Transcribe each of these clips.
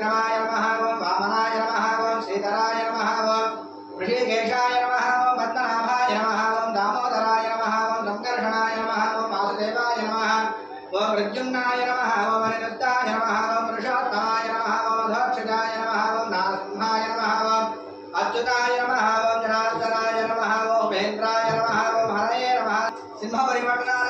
విక్రమాయ నమః ఓం వామనాయ నమః ఓం శ్రీధరాయ నమః ఓం ఋషికేశాయ నమః ఓం పద్మనాభాయ నమః ఓం దామోదరాయ నమః ఓం సంకర్షణాయ నమః ఓం వాసుదేవాయ నమః ఓం ప్రద్యుమ్నాయ నమః ఓం అనిరుద్ధాయ నమః ఓం పురుషోత్తమాయ నమః ఓం అధోక్షజాయ నమః ఓం నారసింహాయ నమః ఓం అచ్యుతాయ నమః ఓం జనార్దనాయ నమః ఓం మహేంద్రాయ నమః ఓం హరయే నమః సింహపరివర్తనానాం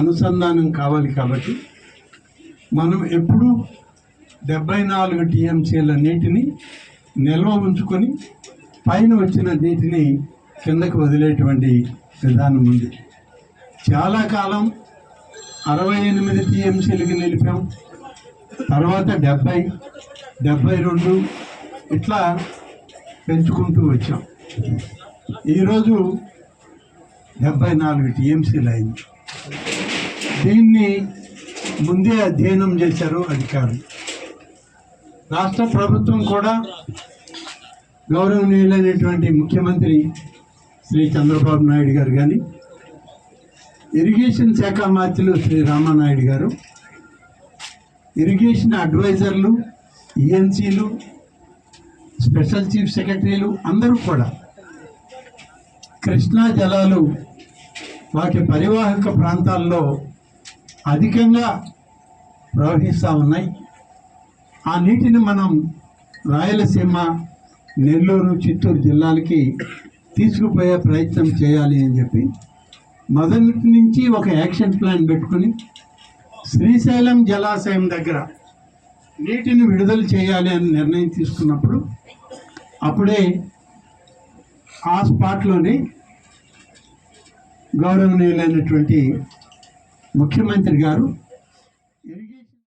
అనుసంధానం కావాలి కాబట్టి మనం ఎప్పుడూ డెబ్బై నాలుగు టీఎంసీల నీటిని నిల్వ ఉంచుకొని పైన వచ్చిన నీటిని కిందకు వదిలేటువంటి విధానం ఉంది. చాలా కాలం అరవై ఎనిమిది టీఎంసీలకి నిలిపాం. తర్వాత డెబ్బై డెబ్బై రెండు ఇట్లా పెంచుకుంటూ వచ్చాం. ఈరోజు డెబ్బై నాలుగు టీఎంసీలు అయింది దీన్ని ముందే అధ్యయనం చేశారు అధికారులు. రాష్ట్ర ప్రభుత్వం కూడా గౌరవనీయులైనటువంటి ముఖ్యమంత్రి శ్రీ చంద్రబాబు నాయుడు గారు కానీ ఇరిగేషన్ శాఖ మంత్రులు శ్రీ రామానాయుడు గారు ఇరిగేషన్ అడ్వైజర్లు ఈఎన్సీలు స్పెషల్ చీఫ్ సెక్రటరీలు అందరూ కూడా కృష్ణా జలాలు వాటి పరివాహక ప్రాంతాల్లో అధికంగా ప్రవహిస్తూ ఉన్నాయి. ఆ నీటిని మనం రాయలసీమ నెల్లూరు చిత్తూరు జిల్లాలకి తీసుకుపోయే ప్రయత్నం చేయాలి అని చెప్పి మొదటి నుంచి ఒక యాక్షన్ ప్లాన్ పెట్టుకుని శ్రీశైలం జలాశయం దగ్గర నీటిని విడుదల చేయాలి అని నిర్ణయం తీసుకున్నప్పుడు అప్పుడే ఆ స్పాట్లోనే గౌరవనీయులైనటువంటి ముఖ్యమంత్రి గారు